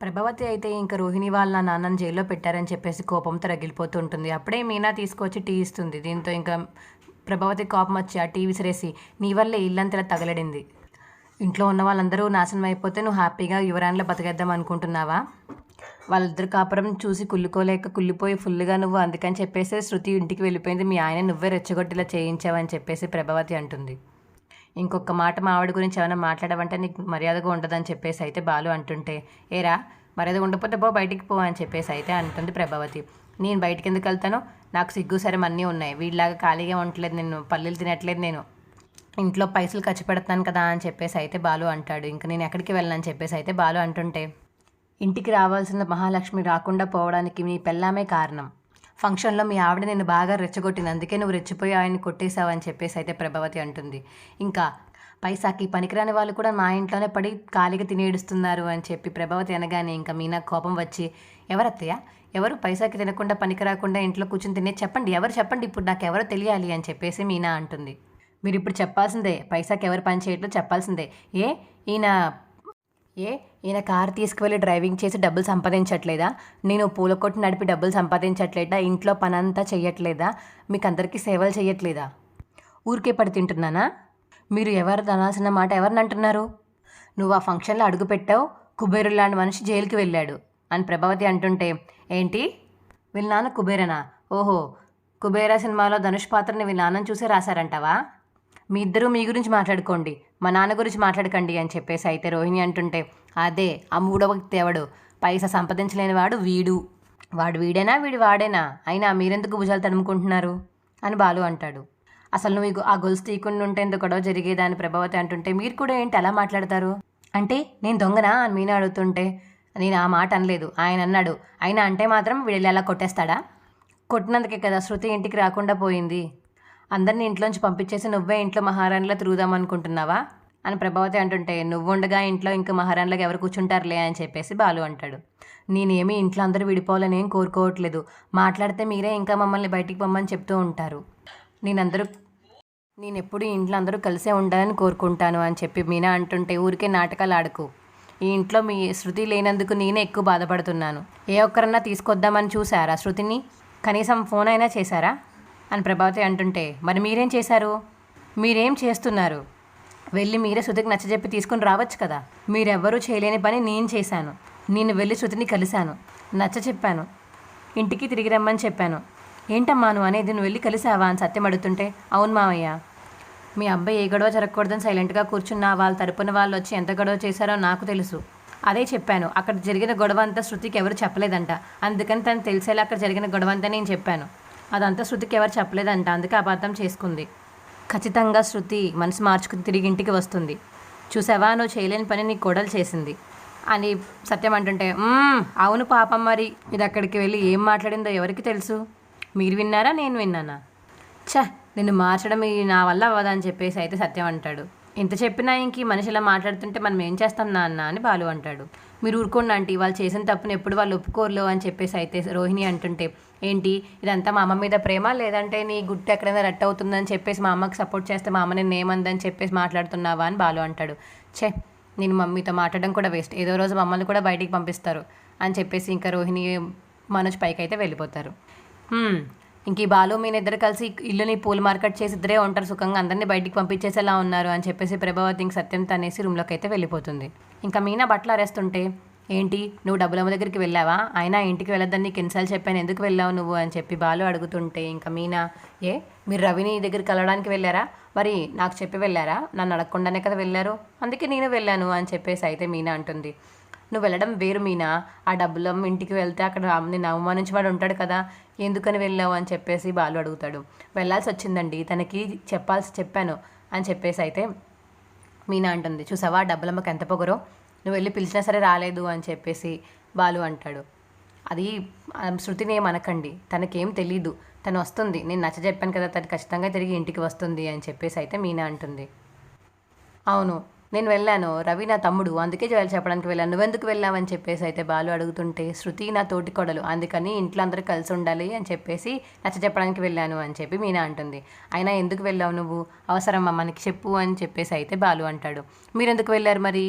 ప్రభావతి అయితే ఇంకా రోహిణి వాళ్ళ నాన్నని జైల్లో పెట్టారని చెప్పేసి కోపంతో రగిలిపోతూ ఉంటుంది అప్పుడే మీనా తీసుకొచ్చి టీ ఇస్తుంది. దీంతో ఇంకా ప్రభావతి కోపం వచ్చి ఆ టీ విసిరేసి నీ వల్లే ఇల్లంతలా తగలడింది. ఇంట్లో ఉన్న వాళ్ళందరూ నాశనం అయిపోతే నువ్వు హ్యాపీగా యువరాన్లో బతికేద్దాం అనుకుంటున్నావా? వాళ్ళిద్దరు కాపురం చూసి కుళ్ళుకోలేక కుళ్ళిపోయి ఫుల్గా నువ్వు అందుకని చెప్పేసి శృతి ఇంటికి వెళ్ళిపోయింది. మీ ఆయన నువ్వే రెచ్చగొట్టేలా చేయించావని చెప్పేసి ప్రభావతి అంటుంది. ఇంకొక మాట మా ఆవిడ గురించి ఏమైనా మాట్లాడమంటే నీకు మర్యాదగా ఉండదని చెప్పేసి అయితే బాలు అంటుంటే ఏరా మర్యాదగా ఉండకపోతే పో బయటికి పో అని చెప్పేసి అయితే అంటుంది ప్రభావతి. నేను బయటికి ఎందుకు వెళ్తాను? నాకు సిగ్గు సరే అన్నీ ఉన్నాయి. వీళ్ళలాగా ఖాళీగా ఉండట్లేదు నేను పల్లెలు తినట్లేదు నేను. ఇంట్లో పైసలు ఖర్చు పెడతాను కదా అని చెప్పేసి అయితే బాలు అంటాడు. ఇంకా నేను ఎక్కడికి వెళ్ళనని చెప్పేసి అయితే బాలు అంటుంటే ఇంటికి రావాల్సిన మహాలక్ష్మి రాకుండా పోవడానికి మీ పెళ్ళామే కారణం. ఫంక్షన్లో మీ ఆవిడ నేను బాగా రెచ్చగొట్టింది. అందుకే నువ్వు రెచ్చిపోయి ఆయన్ని కొట్టేశావని చెప్పేసి అయితే ప్రభావతి అంటుంది. ఇంకా పైసాకి పనికిరాని వాళ్ళు కూడా మా ఇంట్లోనే పడి ఖాళీగా తినేడుస్తున్నారు అని చెప్పి ప్రభావతి అనగానే ఇంకా మీనా కోపం వచ్చి ఎవరత్తయ్య? ఎవరు పైసాకి తినకుండా పనికిరాకుండా ఇంట్లో కూర్చుని తినే చెప్పండి. ఎవరు చెప్పండి? ఇప్పుడు నాకు ఎవరో తెలియాలి? అని చెప్పేసి మీనా అంటుంది. మీరు ఇప్పుడు చెప్పాల్సిందే. పైసాకి ఎవరు పని చేయట్లో చెప్పాల్సిందే. ఏ? ఈయన ఏ? ఈయన కార్ తీసుకువెళ్ళి డ్రైవింగ్ చేసి డబ్బులు సంపాదించట్లేదా? నేను పూల కొట్టు నడిపి డబ్బులు సంపాదించట్లేదా? ఇంట్లో పనంతా చేయట్లేదా మీకు అందరికీ సేవలు చేయట్లేదా ఊరికే పడి తింటున్నానా? మీరు ఎవరు అనాల్సిన మాట ఎవరిని అంటున్నారు నువ్వు ఆ ఫంక్షన్లో అడుగు పెట్టావు కుబేరు లాంటి మనిషి జైలుకి వెళ్ళాడు అని ప్రభావతి అంటుంటే ఏంటి? వీళ్ళ నాన్న కుబేరనా? ఓహో కుబేరా సినిమాలో ధనుష్ పాత్రని వీళ్ళ నాన్నని చూసే రాశారంటావా? మీ ఇద్దరు మీ గురించి మాట్లాడుకోండి మా నాన్న గురించి మాట్లాడకండి అని చెప్పేసి అయితే రోహిణి అంటుంటే అదే ఆ మూడవ తేవడు పైసా సంపాదించలేని వాడు వీడు. వాడు వీడేనా? వీడు వాడేనా? అయినా మీరెందుకు భుజాలు తడుముకుంటున్నారు? అని బాలు అంటాడు. అసలు నువ్వు ఆ గొలుసు తీయకుండా ఉంటే ఎందుకు గొడవ జరిగేదాని ప్రభావతి అంటుంటే మీరు కూడా ఏంటి అలా మాట్లాడతారు? అంటే నేను దొంగనా అని మీనా అడుగుతుంటే నేను ఆ మాట అనలేదు. ఆయన అన్నాడు ఆయన అంటే మాత్రం వీడు ఎలా కొట్టేస్తాడా? కొట్టినందుకే కదా శృతి ఇంటికి రాకుండా పోయింది. అందరినీ ఇంట్లోంచి పంపించేసి నువ్వే ఇంట్లో మహారాణిలో తిరుగుదామనుకుంటున్నావా? అని ప్రభావతి అంటుంటే నువ్వు ఉండగా ఇంట్లో ఇంకా మహారాణిలోకి ఎవరు కూర్చుంటారులే అని చెప్పేసి బాలు అంటాడు. నేనేమి ఇంట్లో అందరూ విడిపోవాలని ఏం కోరుకోవట్లేదు. మాట్లాడితే మీరే ఇంకా మమ్మల్ని బయటికి పొమ్మని చెప్తూ ఉంటారు. నేనందరూ నేను ఎప్పుడు ఇంట్లో అందరూ కలిసే ఉండాలని కోరుకుంటాను అని చెప్పి మీనా అంటుంటే ఊరికే నాటకాలు ఆడుకు. ఈ ఇంట్లో మీ శృతి లేనందుకు నేనే ఎక్కువ బాధపడుతున్నాను. ఏ ఒక్కరన్నా తీసుకొద్దామని చూసారా శృతిని? కనీసం ఫోన్ అయినా చేశారా? అని ప్రభావతి అంటుంటే మరి మీరేం చేశారు? మీరేం చేస్తున్నారు? వెళ్ళి మీరే శృతికి నచ్చజెప్పి తీసుకుని రావచ్చు కదా. మీరెవ్వరూ చేయలేని పని నేను చేశాను. నేను వెళ్ళి శృతిని కలిశాను. నచ్చ చెప్పాను ఇంటికి తిరిగి రమ్మని చెప్పాను. ఏంటమ్మా నువ్వు అనేది? నువ్వు వెళ్ళి కలిసావా అని సత్యం అడుగుతుంటే అవును మావయ్య. మీ అబ్బాయి ఏ గొడవ జరగకూడదని సైలెంట్గా కూర్చున్నా వాళ్ళ తరపున వాళ్ళు వచ్చి ఎంత గొడవ చేశారో నాకు తెలుసు. అదే చెప్పాను. అక్కడ జరిగిన గొడవ అంతా శృతికి ఎవరు చెప్పలేదంట. అందుకని తను తెలిసేలా అక్కడ జరిగిన గొడవ అంతా నేను చెప్పాను. అదంతా శృతికి ఎవరు చెప్పలేదంట. అందుకే అబద్ధం చేసుకుంది. ఖచ్చితంగా శృతి మనసు మార్చుకుని తిరిగి ఇంటికి వస్తుంది. చూసావా? నువ్వు చేయలేని పని నీ కోడలు చేసింది. అని సత్యం అంటుంటే అవును పాపం మరి. ఇది అక్కడికి వెళ్ళి ఏం మాట్లాడిందో ఎవరికి తెలుసు? మీరు విన్నారా? నేను విన్నానా? ఛ నిన్ను మార్చడం నా వల్ల అవ్వదా? అని చెప్పేసి అయితే సత్యం అంటాడు. ఇంత చెప్పినా ఇంక మనిషి ఇలా మాట్లాడుతుంటే మనం ఏం చేస్తాం నాన్న? అని బాలు అంటాడు. మీరు ఊరుకోండి ఆంటీ వాళ్ళు చేసిన తప్పుని ఎప్పుడు వాళ్ళు ఒప్పుకోరులో? అని చెప్పేసి అయితే రోహిణి అంటుంటే ఏంటి? ఇదంతా మా అమ్మ మీద ప్రేమ? లేదంటే నీ గుట్టు ఎక్కడైనా రట్ అవుతుందని చెప్పేసి మా అమ్మకి సపోర్ట్ చేస్తే మా అమ్మ నేను ఏమందని చెప్పేసి మాట్లాడుతున్నావా అని బాలు అంటాడు. ఛే! నేను మమ్మీతో మాట్లాడడం కూడా వేస్ట్ ఏదో రోజు మమ్మల్ని కూడా బయటికి పంపిస్తారు అని చెప్పేసి ఇంకా రోహిణి మనోజ్ పైకి అయితే వెళ్ళిపోతారు ఇంక ఈ బాలు మీ ఇద్దరు కలిసి ఇల్లుని పూల మార్కెట్ చేసి ఇద్దరే ఉంటారు సుఖంగా. అందరినీ బయటికి పంపించేసేలా ఉన్నారు అని చెప్పేసి ప్రభావతి ఇంక సత్యం తనేసి రూమ్లోకి అయితే వెళ్ళిపోతుంది. ఇంకా మీనా బట్టలు అరేస్తుంటే ఏంటి? నువ్వు డబ్బులమ్మ దగ్గరికి వెళ్ళావా? అయినా ఇంటికి వెళ్ళొద్దని నీకు ఎన్నిసార్లు చెప్పాను. ఎందుకు వెళ్ళావు నువ్వు అని చెప్పి బాలు అడుగుతుంటే ఇంకా మీనా ఏ మీరు రవిని దగ్గరికి కలవడానికి వెళ్ళారా? మరి నాకు చెప్పి వెళ్ళారా? నన్ను అడగకుండానే కదా వెళ్ళారు. అందుకే నేను వెళ్ళాను అని చెప్పేసి అయితే మీనా అంటుంది. నువ్వు వెళ్ళడం వేరు మీనా. ఆ డబ్బులమ్మ ఇంటికి వెళ్తే అక్కడ నేను అవమానించి వాడు ఉంటాడు కదా. ఎందుకని వెళ్ళావు? అని చెప్పేసి బాలు అడుగుతాడు. వెళ్ళాల్సి వచ్చిందండి. తనకి చెప్పాల్సి చెప్పాను అని చెప్పేసి అయితే మీనా అంటుంది. చూసావా? ఆ డబ్బులమ్మకి ఎంత పొగరో? నువ్వు వెళ్ళి పిలిచినా సరే రాలేదు అని చెప్పేసి బాలు అంటాడు. అది శృతిని ఏమనకండి. అనకండి తనకేం తెలీదు. తను వస్తుంది నేను నచ్చ చెప్పాను కదా తను ఖచ్చితంగా తిరిగి ఇంటికి వస్తుంది అని చెప్పేసి అయితే మీనా అంటుంది. అవును నేను వెళ్ళాను. రవి నా తమ్ముడు. అందుకే చెప్పడానికి వెళ్ళాను. నువ్వెందుకు వెళ్ళావని చెప్పేసి అయితే బాలు అడుగుతుంటే శృతి నా తోటి కొడలు. అందుకని ఇంట్లో అందరూ కలిసి ఉండాలి అని చెప్పేసి నచ్చ చెప్పడానికి వెళ్ళాను అని చెప్పి మీనా అంటుంది. అయినా ఎందుకు వెళ్ళావు నువ్వు? అవసరమా? మనకి చెప్పు అని చెప్పేసి అయితే బాలు అంటాడు. మీరెందుకు వెళ్ళారు మరి?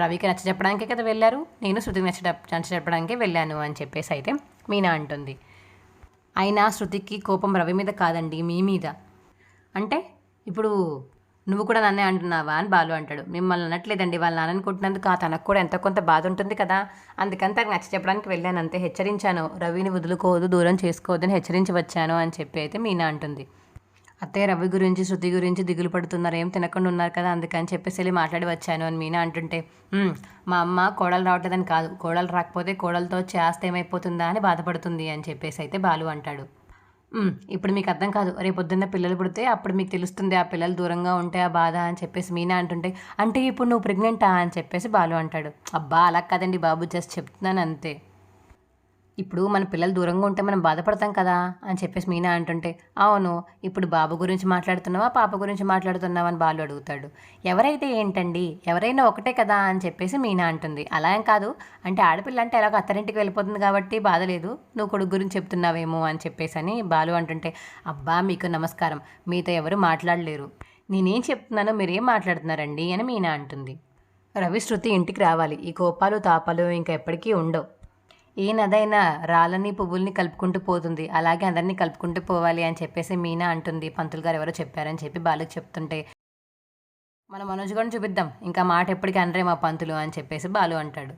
రవికి నచ్చ చెప్పడానికే కదా వెళ్ళారు? నేను శృతికి నచ్చ నచ్చ చెప్పడానికే వెళ్ళాను అని చెప్పేసి అయితే మీనా అంటుంది. అయినా శృతికి కోపం రవి మీద కాదండి మీ మీద. అంటే ఇప్పుడు నువ్వు కూడా నన్నే అంటున్నావా అని బాలు అంటాడు. మిమ్మల్ని అనట్లేదండి వాళ్ళ నాన్నని ఆ తనకు కూడా ఎంత కొంత బాధ ఉంటుంది కదా. అందుకని తనకు నచ్చ చెప్పడానికి వెళ్ళాను అంతే హెచ్చరించాను. రవిని వదులుకోవద్దు దూరం చేసుకోవద్దని హెచ్చరించి వచ్చాను అని చెప్పి అయితే మీనా అంటుంది. అత్తయ్య రవి గురించి శృతి గురించి దిగులు పడుతున్నారు. ఏం తినకుండా ఉన్నారు కదా అందుకని చెప్పేసి వెళ్ళి మాట్లాడి వచ్చాను అని మీనా అంటుంటే మా అమ్మ కోడలు రావట్లేదని కాదు. కోడలు రాకపోతే కోడలతో చేస్తే ఏమైపోతుందా అని బాధపడుతుంది అని చెప్పేసి అయితే బాలు అంటాడు. ఇప్పుడు మీకు అర్థం కాదు. రేపు పొద్దున్న పిల్లలు పుడితే అప్పుడు మీకు తెలుస్తుంది ఆ పిల్లలు దూరంగా ఉంటే ఆ బాధ అని చెప్పేసి మీనా అంటుంటే అంటే ఇప్పుడు నువ్వు ప్రెగ్నెంటా? అని చెప్పేసి బాలు అంటాడు. అబ్బా అలా కాదండి బాబు. జస్ట్ చెప్తున్నాను అంతే. ఇప్పుడు మన పిల్లలు దూరంగా ఉంటే మనం బాధపడతాం కదా అని చెప్పేసి మీనా అంటుంటే అవును ఇప్పుడు బాబు గురించి మాట్లాడుతున్నావా పాప గురించి మాట్లాడుతున్నావా? అని బాలు అడుగుతాడు. ఎవరైతే ఏంటండి? ఎవరైనా ఒకటే కదా? అని చెప్పేసి మీనా అంటుంది. అలా ఏం కాదు. అంటే ఆడపిల్ల అంటే ఎలాగో అత్తరింటికి వెళ్ళిపోతుంది కాబట్టి బాధ లేదు. నువ్వు కొడుకు గురించి చెప్తున్నావేమో అని చెప్పేసి అని బాలు అంటుంటే అబ్బా మీకు నమస్కారం. మీతో ఎవరు మాట్లాడలేరు. నేనేం చెప్తున్నానో మీరేం మాట్లాడుతున్నారండి? అని మీనా అంటుంది. రవి శృతి ఇంటికి రావాలి. ఈ కోపాలు తాపాలు ఇంకా ఎప్పటికీ ఉండవు. ఏ నదైనా రాళ్ళని పువ్వుల్ని కలుపుకుంటూ పోతుంది. అలాగే అందరినీ కలుపుకుంటూ పోవాలి అని చెప్పేసి మీనా అంటుంది. పంతులు గారు ఎవరో చెప్పారని చెప్పి బాలుకి చెప్తుంటే మన మనోజ్ కూడా చూపిద్దాం. ఇంకా మాట ఎప్పటికీ అనరే మా పంతులు అని చెప్పేసి బాలు అంటాడు.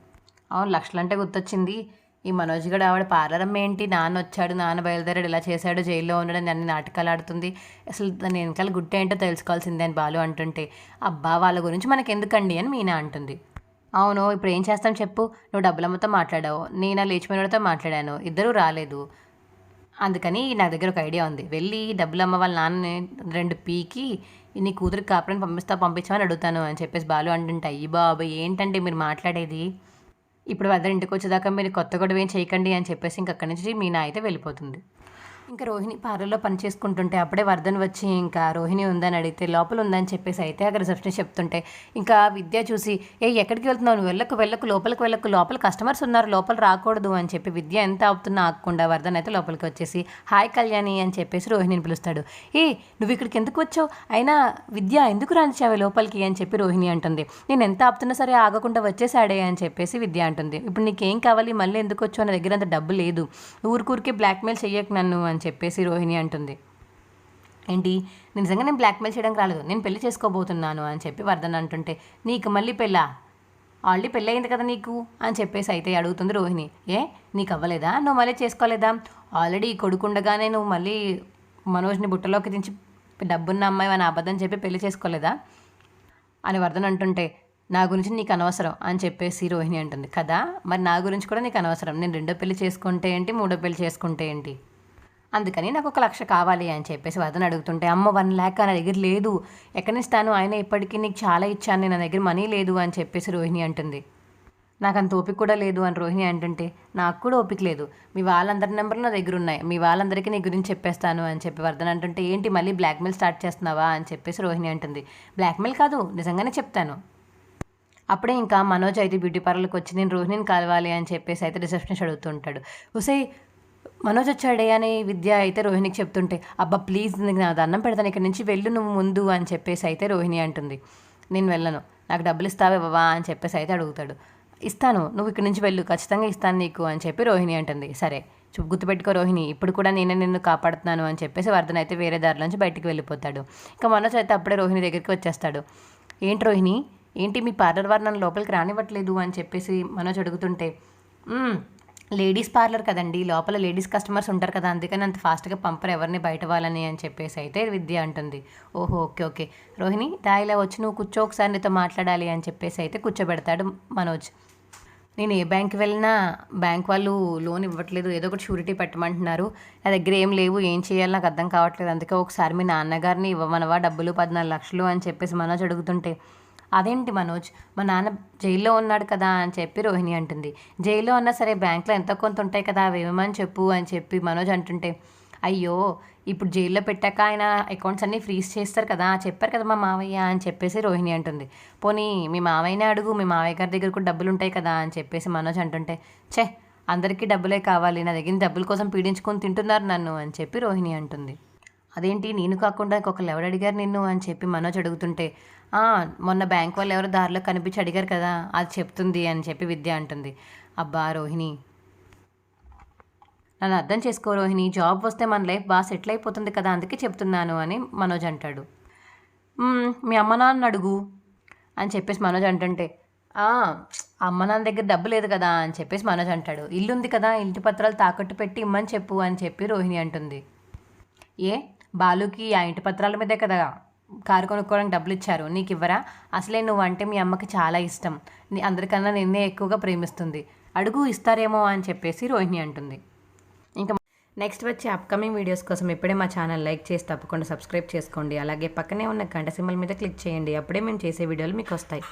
అవును లక్షలంటే గుర్తొచ్చింది. ఈ మనోజ్ గడు ఆవిడ పార్లర్ ఏంటి? నాన్న వచ్చాడు నాన్న బయలుదేరాడు ఇలా చేశాడు జైల్లో ఉన్నాడు అన్ని నాటకాలు ఆడుతుంది. అసలు దాని వెనకాల గుట్ట ఏంటో తెలుసుకోవాల్సిందే అని బాలు అంటుంటే అబ్బా వాళ్ళ గురించి మనకి ఎందుకండి అని మీనా అంటుంది. అవును ఇప్పుడు ఏం చేస్తాం చెప్పు. నువ్వు డబ్బులమ్మతో మాట్లాడావు. నేను ఆ లేచిపోయినతో మాట్లాడాను. ఇద్దరూ రాలేదు. అందుకని నా దగ్గర ఒక ఐడియా ఉంది. వెళ్ళి డబ్బులమ్మ వాళ్ళ నాన్నని రెండు పీకి నీ కూతురికి కాపురాన్ని పంపిస్తా పంపించమని అడుగుతాను అని చెప్పేసి బాలు అంటుంటే అయ్యి బాబు ఏంటంటే మీరు మాట్లాడేది? ఇప్పుడు వద్దరు ఇంటికి వచ్చేదాకా మీరు కొత్త గొడవ ఏం చేయకండి అని చెప్పేసి ఇంక అక్కడి నుంచి మీనా అయితే వెళ్ళిపోతుంది. ఇంకా రోహిణి పార్లర్లో పని చేసుకుంటుంటే అప్పుడే వర్ధన్ వచ్చి ఇంకా రోహిణి ఉందని అడిగితే లోపల ఉందని చెప్పేసి అయితే అక్కడ రిసెప్షన్ చెప్తుంటే ఇంకా విద్య చూసి ఏ ఎక్కడికి వెళ్తున్నావు? నువ్వు వెళ్ళకు వెళ్ళకు లోపలికి వెళ్ళకు లోపల కస్టమర్స్ ఉన్నారు లోపల రాకూడదు అని చెప్పి విద్య ఎంత ఆపుతున్నా ఆకుండా వర్ధన్ అయితే లోపలికి వచ్చేసి హాయ్ కళ్యాణి అని చెప్పేసి రోహిణిని పిలుస్తాడు. ఏ నువ్వు ఇక్కడికి ఎందుకు వచ్చావు? అయినా విద్య ఎందుకు రానిచ్చావే లోపలికి? అని చెప్పి రోహిణి అంటుంది. నేను ఎంత ఆపుతున్నా సరే ఆగకుండా వచ్చేసాడే అని చెప్పేసి విద్య అంటుంది. ఇప్పుడు నీకేం కావాలి? మళ్ళీ ఎందుకు వచ్చావు? నా దగ్గర అంత డబ్బు లేదు. ఊరికూరికే బ్లాక్మెయిల్ చెయ్యకు నన్ను అని చెప్పేసి రోహిణి అంటుంది. ఏంటి? నేను నిజంగా నేను బ్లాక్మెయిల్ చేయడానికి రాలేదు. నేను పెళ్ళి చేసుకోబోతున్నాను అని చెప్పి వర్ధన్ అంటుంటే నీకు మళ్ళీ పెళ్ళా? ఆల్రెడీ పెళ్ళయింది కదా నీకు? అని చెప్పేసి అయితే అడుగుతుంది రోహిణి. ఏ? నీకు అవ్వలేదా నువ్వు మళ్ళీ చేసుకోలేదా? ఆల్రెడీ కొడుకుండగానే నువ్వు మళ్ళీ మనోజ్ని బుట్టలోకి దించి డబ్బున్న అమ్మాయి అని అబద్ధం చెప్పి పెళ్ళి చేసుకోలేదా? అని వర్ధన్ అంటుంటే నా గురించి నీకు అనవసరం అని చెప్పేసి రోహిణి అంటుంది. కదా? మరి నా గురించి కూడా నీకు అనవసరం. నేను రెండో పెళ్ళి చేసుకుంటే ఏంటి? మూడో పెళ్ళి చేసుకుంటే ఏంటి? అందుకని నాకు ఒక లక్ష కావాలి అని చెప్పేసి వదన అడుగుతుంటే అమ్మ వన్ ల్యాక్ నా దగ్గర లేదు. ఎక్కడి ఇస్తాను ఆయన ఇప్పటికీ నీకు చాలా ఇచ్చాను. నా దగ్గర మనీ లేదు అని చెప్పేసి రోహిణి అంటుంది. నాకు అంత ఓపిక కూడా లేదు అని రోహిణి అంటుంటే నాకు కూడా ఓపిక లేదు. మీ వాళ్ళందరి నెంబర్లు నా దగ్గర ఉన్నాయి. మీ వాళ్ళందరికీ నీ గురించి చెప్పేస్తాను అని చెప్పి వర్ధన్ అంటుంటే ఏంటి మళ్ళీ బ్లాక్మెయిల్ స్టార్ట్ చేస్తున్నావా? అని చెప్పేసి రోహిణి అంటుంది. బ్లాక్మెయిల్ కాదు నిజంగానే చెప్తాను. అప్పుడే ఇంకా మనోజ్ అయితే బ్యూటీ పార్లర్కి వచ్చి నేను రోహిణిని కలవాలి అని చెప్పేసి అయితే రిసెప్షనిస్ట్ అడుగుతుంటాడు హుసై మనోజ్ వచ్చాడే అని విద్య అయితే రోహిణికి చెప్తుంటే అబ్బా ప్లీజ్ నీకు నా దండం పెడతాను ఇక్కడ నుంచి వెళ్ళు నువ్వు ముందు అని చెప్పేసి అయితే రోహిణి అంటుంది. నేను వెళ్ళను నాకు డబ్బులు ఇస్తావే బావా అని చెప్పేసి అయితే అడుగుతాడు. ఇస్తాను నువ్వు ఇక్కడ నుంచి వెళ్ళు ఖచ్చితంగా ఇస్తాను నీకు అని చెప్పి రోహిణి అంటుంది. సరే చూపు గుర్తుపెట్టుకో రోహిణి ఇప్పుడు కూడా నేనే నిన్ను కాపాడుతున్నాను అని చెప్పేసి వర్ధన్ అయితే వేరే దారిలోంచి బయటికి వెళ్ళిపోతాడు. ఇంకా మనోజ్ అయితే అప్పుడే రోహిణి దగ్గరికి వచ్చేస్తాడు. ఏంటి రోహిణి ఏంటి మీ పార్లర్ వారు నన్ను లోపలికి రానివ్వట్లేదు అని చెప్పేసి మనోజ్ అడుగుతుంటే లేడీస్ పార్లర్ కదండి లోపల లేడీస్ కస్టమర్స్ ఉంటారు కదా అందుకని అంత ఫాస్ట్గా పంపరు ఎవరిని బయట వాళ్ళని అని చెప్పేసి అయితే విద్య అంటుంది. ఓహో ఓకే ఓకే. రోహిణి దా ఇలా వచ్చి నువ్వు కూర్చో ఒకసారి నీతో మాట్లాడాలి అని చెప్పేసి అయితే కూర్చోబెడతాడు మనోజ్. నేను ఏ బ్యాంక్ వెళ్ళినా బ్యాంక్ వాళ్ళు లోన్ ఇవ్వట్లేదు ఏదో ఒకటి షూరిటీ పెట్టమంటున్నారు. నా దగ్గర ఏం లేవు ఏం చేయాలో నాకు అర్థం కావట్లేదు. అందుకే ఒకసారి మీ నాన్నగారిని ఇవ్వమనవా డబ్బులు పద్నాలుగు లక్షలు అని చెప్పేసి మనోజ్ అడుగుతుంటే. అదేంటి మనోజ్? మా నాన్న జైల్లో ఉన్నాడు కదా అని చెప్పి రోహిణి అంటుంది. జైల్లో ఉన్నా సరే బ్యాంక్లో ఎంతో కొంత ఉంటాయి కదా అవి ఇవ్వమని చెప్పు అని చెప్పి మనోజ్ అంటుంటే అయ్యో ఇప్పుడు జైల్లో పెట్టాక ఆయన అకౌంట్స్ అన్నీ ఫ్రీజ్ చేస్తారు కదా చెప్పారు కదా మా మావయ్య అని చెప్పేసి రోహిణి అంటుంది. పోనీ మీ మావయ్యనే అడుగు మీ మావయ్య గారి దగ్గర కూడా డబ్బులు ఉంటాయి కదా అని చెప్పేసి మనోజ్ అంటుంటే ఛే అందరికీ డబ్బులే కావాలి నా దగ్గర డబ్బుల కోసం పీడించుకొని తింటున్నారు నన్ను అని చెప్పి రోహిణి అంటుంది. అదేంటి నేను కాకుండా ఇంకొకరు ఎవరు అడిగారు నిన్ను అని చెప్పి మనోజ్ అడుగుతుంటే మొన్న బ్యాంక్ వాళ్ళు ఎవరో దారిలో కనిపించి అడిగారు కదా అది చెప్తుంది అని చెప్పి విద్య అంటుంది. అబ్బా రోహిణి. నన్ను అర్థం చేసుకో రోహిణి జాబ్ వస్తే మన లైఫ్ బాగా సెటిల్ అయిపోతుంది కదా అందుకే చెప్తున్నాను అని మనోజ్ అంటాడు. మీ అమ్మ నాన్న అడుగు అని చెప్పేసి మనోజ్ అంటుంటే అమ్మ నాన్న దగ్గర డబ్బు లేదు కదా అని చెప్పేసి మనోజ్ అంటాడు. ఇల్లు ఉంది కదా ఇంటి పత్రాలు తాకట్టు పెట్టి ఇమ్మని చెప్పు అని చెప్పి రోహిణి అంటుంది. ఏ బాలుకి ఆ ఇంటి పత్రాల మీదే కదా కారు కొనుక్కోవడానికి డబ్బులు ఇచ్చారు నీకు ఇవ్వరా అసలే నువ్వు అంటే మీ అమ్మకి చాలా ఇష్టం. నీ అందరికన్నా నిన్నే ఎక్కువగా ప్రేమిస్తుంది. అడుగు ఇస్తారేమో అని చెప్పేసి రోహిణి అంటుంది. ఇంకా నెక్స్ట్ వచ్చే అప్కమింగ్ వీడియోస్ కోసం ఇప్పుడే మా ఛానల్ లైక్ చేసి తప్పకుండా సబ్స్క్రైబ్ చేసుకోండి. అలాగే పక్కనే ఉన్న గంట సింబల్ మీద క్లిక్ చేయండి. అప్పుడే మేము చేసే వీడియోలు మీకు వస్తాయి